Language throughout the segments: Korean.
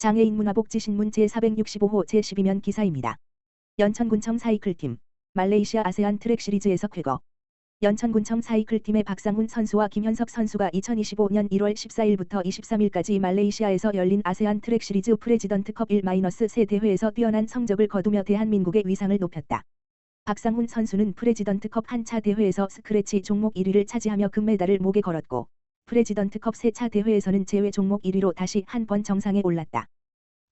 장애인 문화복지신문 제465호 제12면 기사입니다. 연천군청 사이클팀 말레이시아 아세안 트랙 시리즈에서 쾌거 연천군청 사이클팀의 박상훈 선수와 김현석 선수가 2025년 1월 14일부터 23일까지 말레이시아에서 열린 아세안 트랙 시리즈 프레지던트컵 1-3 대회에서 뛰어난 성적을 거두며 대한민국의 위상을 높였다. 박상훈 선수는 프레지던트컵 한차 대회에서 스크래치 종목 1위를 차지하며 금메달을 목에 걸었고 프레지던트컵 세차 대회에서는 제외 종목 1위로 다시 한 번 정상에 올랐다.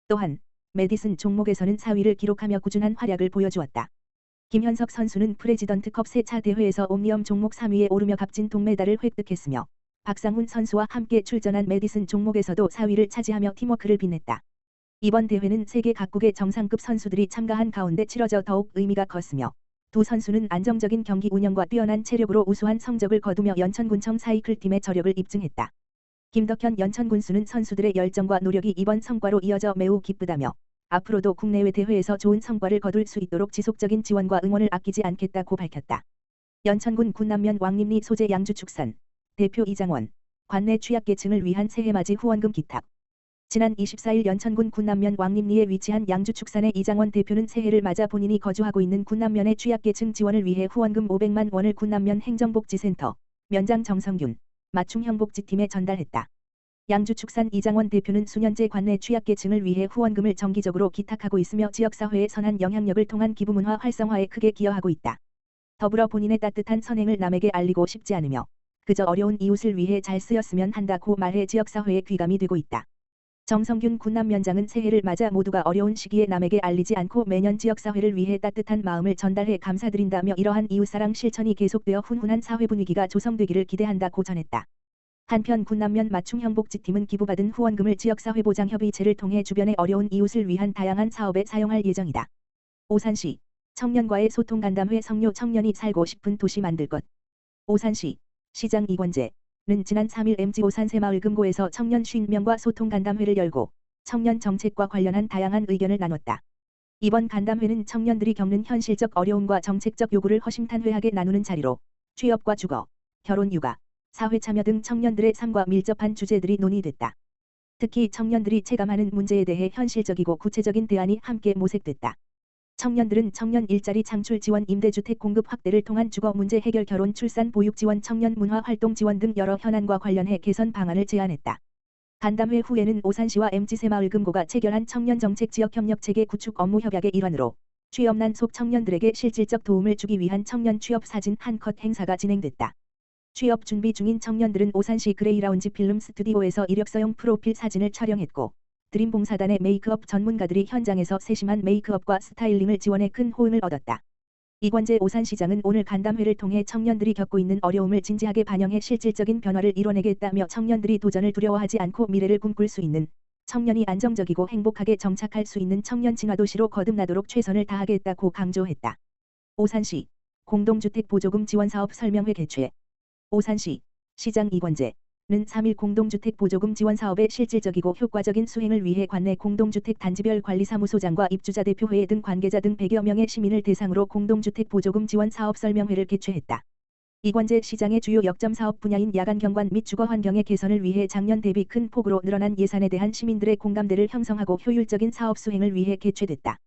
또한 메디슨 종목에서는 4위를 기록하며 꾸준한 활약을 보여주었다. 김현석 선수는 프레지던트컵 세차 대회에서 옴니엄 종목 3위에 오르며 값진 동메달을 획득했으며 박상훈 선수와 함께 출전한 메디슨 종목에서도 4위를 차지하며 팀워크를 빛냈다. 이번 대회는 세계 각국의 정상급 선수들이 참가한 가운데 치러져 더욱 의미가 컸으며 두 선수는 안정적인 경기 운영과 뛰어난 체력으로 우수한 성적을 거두며 연천군청 사이클팀의 저력을 입증했다. 김덕현 연천군수는 선수들의 열정과 노력이 이번 성과로 이어져 매우 기쁘다며 앞으로도 국내외 대회에서 좋은 성과를 거둘 수 있도록 지속적인 지원과 응원을 아끼지 않겠다고 밝혔다. 연천군 군남면 왕림리 소재 양주축산 대표 이장원 관내 취약계층을 위한 새해맞이 후원금 기탁 지난 24일 연천군 군남면 왕림리에 위치한 양주축산의 이장원 대표는 새해를 맞아 본인이 거주하고 있는 군남면의 취약계층 지원을 위해 후원금 500만 원을 군남면 행정복지센터 면장 정성균 맞춤형복지팀에 전달했다. 양주축산 이장원 대표는 수년째 관내 취약계층을 위해 후원금을 정기적으로 기탁하고 있으며 지역사회의 선한 영향력을 통한 기부문화 활성화에 크게 기여하고 있다. 더불어 본인의 따뜻한 선행을 남에게 알리고 싶지 않으며 그저 어려운 이웃을 위해 잘 쓰였으면 한다고 말해 지역사회에 귀감이 되고 있다. 정성균 군남면장은 새해를 맞아 모두가 어려운 시기에 남에게 알리지 않고 매년 지역사회를 위해 따뜻한 마음을 전달해 감사드린다며 이러한 이웃사랑 실천이 계속되어 훈훈한 사회 분위기가 조성되기를 기대한다고 전했다. 한편 군남면 맞춤형복지팀은 기부받은 후원금을 지역사회보장협의체를 통해 주변의 어려운 이웃을 위한 다양한 사업에 사용할 예정이다. 오산시 청년과의 소통간담회 성료 청년이 살고 싶은 도시 만들 것 오산시 시장 이권재 는 지난 3일 MG 오산 새마을 금고에서 청년 50명과 소통 간담회를 열고 청년 정책과 관련한 다양한 의견을 나눴다. 이번 간담회는 청년들이 겪는 현실적 어려움과 정책적 요구를 허심탄회하게 나누는 자리로 취업과 주거, 결혼 육아, 사회 참여 등 청년들의 삶과 밀접한 주제들이 논의됐다. 특히 청년들이 체감하는 문제에 대해 현실적이고 구체적인 대안이 함께 모색됐다. 청년들은 청년 일자리 창출 지원 임대주택 공급 확대를 통한 주거 문제 해결 결혼 출산 보육 지원 청년 문화 활동 지원 등 여러 현안과 관련해 개선 방안을 제안했다. 간담회 후에는 오산시와 MG 새마을금고가 체결한 청년 정책 지역 협력 체계 구축 업무 협약의 일환으로 취업난 속 청년들에게 실질적 도움을 주기 위한 청년 취업 사진 한 컷 행사가 진행됐다. 취업 준비 중인 청년들은 오산시 그레이라운지 필름 스튜디오에서 이력서용 프로필 사진을 촬영했고 드림봉사단의 메이크업 전문가들이 현장에서 세심한 메이크업과 스타일링을 지원해 큰 호응을 얻었다. 이관재 오산시장은 오늘 간담회를 통해 청년들이 겪고 있는 어려움을 진지하게 반영해 실질적인 변화를 이뤄내겠다며 청년들이 도전을 두려워하지 않고 미래를 꿈꿀 수 있는 청년이 안정적이고 행복하게 정착할 수 있는 청년 진화도시로 거듭나도록 최선을 다하겠다고 강조했다. 오산시 공동주택 보조금 지원 사업 설명회 개최 오산시 시장 이권재 는 3일 공동주택 보조금 지원 사업의 실질적이고 효과적인 수행을 위해 관내 공동주택 단지별 관리사무소장과 입주자 대표회의 등 관계자 등 100여 명의 시민을 대상으로 공동주택 보조금 지원 사업 설명회를 개최했다. 이권재 시장의 주요 역점 사업 분야인 야간 경관 및 주거 환경의 개선을 위해 작년 대비 큰 폭으로 늘어난 예산에 대한 시민들의 공감대를 형성하고 효율적인 사업 수행을 위해 개최됐다.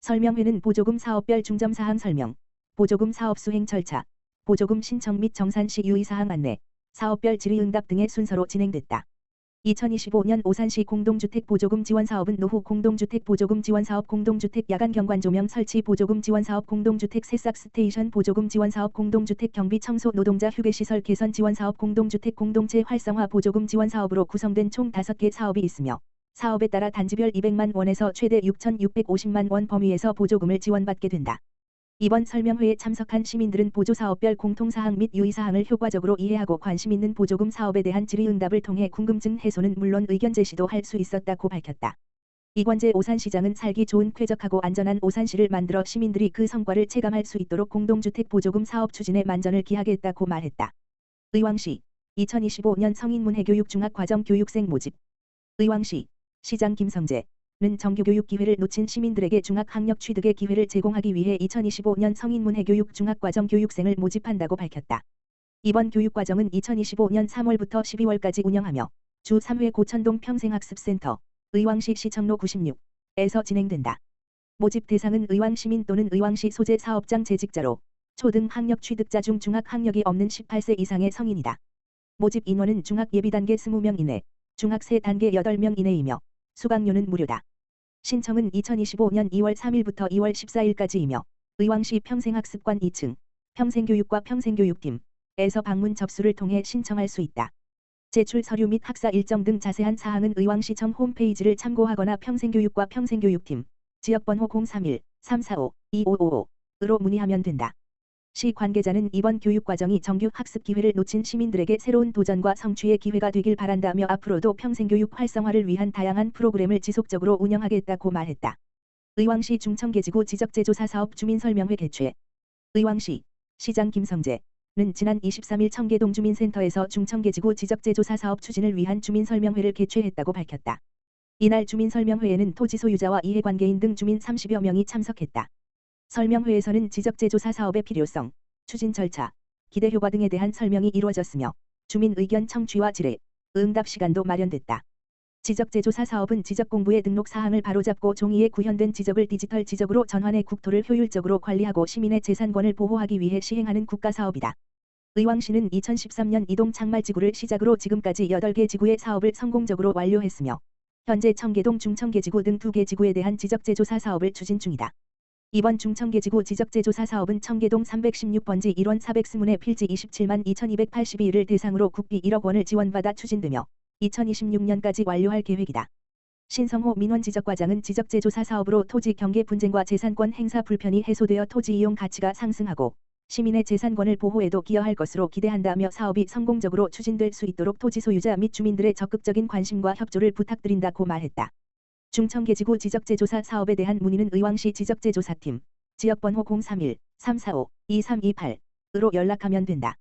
설명회는 보조금 사업별 중점 사항 설명, 보조금 사업 수행 절차, 보조금 신청 및 정산 시 유의사항 안내, 사업별 질의응답 등의 순서로 진행됐다. 2025년 오산시 공동주택 보조금 지원 사업은 노후 공동주택 보조금 지원 사업 공동주택 야간 경관 조명 설치 보조금 지원 사업 공동주택 새싹 스테이션 보조금 지원 사업 공동주택 경비 청소 노동자 휴게 시설 개선 지원 사업 공동주택 공동체 활성화 보조금 지원 사업으로 구성된 총 5개 사업이 있으며 사업에 따라 단지별 200만 원에서 최대 6,650만 원 범위에서 보조금을 지원받게 된다. 이번 설명회에 참석한 시민들은 보조사업별 공통사항 및 유의사항을 효과적으로 이해하고 관심 있는 보조금 사업에 대한 질의응답을 통해 궁금증 해소는 물론 의견 제시도 할 수 있었다고 밝혔다. 이관재 오산시장은 살기 좋은 쾌적하고 안전한 오산시를 만들어 시민들이 그 성과를 체감할 수 있도록 공동주택 보조금 사업 추진에 만전을 기하겠다고 말했다. 의왕시 2025년 성인문해교육 중학과정 교육생 모집 의왕시 시장 김성재 는 정규교육 기회를 놓친 시민들에게 중학학력 취득의 기회를 제공하기 위해 2025년 성인문해교육 중학과정 교육생을 모집한다고 밝혔다. 이번 교육과정은 2025년 3월부터 12월까지 운영하며 주 3회 고천동 평생학습센터, 의왕시 시청로 96에서 진행된다. 모집 대상은 의왕 시민 또는 의왕시 소재 사업장 재직자로 초등 학력 취득자 중 중학 학력이 없는 18세 이상의 성인이다. 모집 인원은 중학 예비 단계 20명 이내, 중학 세 단계 8명 이내이며 수강료는 무료다. 신청은 2025년 2월 3일부터 2월 14일까지이며 의왕시 평생학습관 2층 평생교육과 평생교육팀에서 방문 접수를 통해 신청할 수 있다. 제출 서류 및 학사 일정 등 자세한 사항은 의왕시청 홈페이지를 참고하거나 평생교육과 평생교육팀 지역번호 031-345-2555으로 문의하면 된다. 시 관계자는 이번 교육과정이 정규 학습 기회를 놓친 시민들에게 새로운 도전과 성취의 기회가 되길 바란다며 앞으로도 평생교육 활성화를 위한 다양한 프로그램을 지속적으로 운영하겠다고 말했다. 의왕시 중청계지구 지적재조사 사업 주민설명회 개최 의왕시 시장 김성재는 지난 23일 청계동 주민센터에서 중청계지구 지적재조사 사업 추진을 위한 주민설명회를 개최했다고 밝혔다. 이날 주민설명회에는 토지 소유자와 이해관계인 등 주민 30여 명이 참석했다. 설명회에서는 지적재조사 사업의 필요성, 추진 절차, 기대 효과 등에 대한 설명이 이루어졌으며 주민 의견 청취와 질의, 응답 시간도 마련됐다. 지적재조사 사업은 지적 공부의 등록 사항을 바로잡고 종이에 구현된 지적을 디지털 지적으로 전환해 국토를 효율적으로 관리하고 시민의 재산권을 보호하기 위해 시행하는 국가 사업이다. 의왕시는 2013년 이동 창말지구를 시작으로 지금까지 8개 지구의 사업을 성공적으로 완료했으며 현재 청계동 중청계지구 등 2개 지구에 대한 지적재조사 사업을 추진 중이다. 이번 중청계지구 지적재조사 사업은 청계동 316번지 1원 420문의 필지 27만 2282를 대상으로 국비 1억 원을 지원받아 추진되며 2026년까지 완료할 계획이다. 신성호 민원지적과장은 지적재조사 사업으로 토지 경계 분쟁과 재산권 행사 불편이 해소되어 토지 이용 가치가 상승하고 시민의 재산권을 보호에도 기여할 것으로 기대한다며 사업이 성공적으로 추진될 수 있도록 토지 소유자 및 주민들의 적극적인 관심과 협조를 부탁드린다고 말했다. 중청계지구 지적재조사 사업에 대한 문의는 의왕시 지적재조사팀 지역번호 031-345-2328으로 연락하면 된다.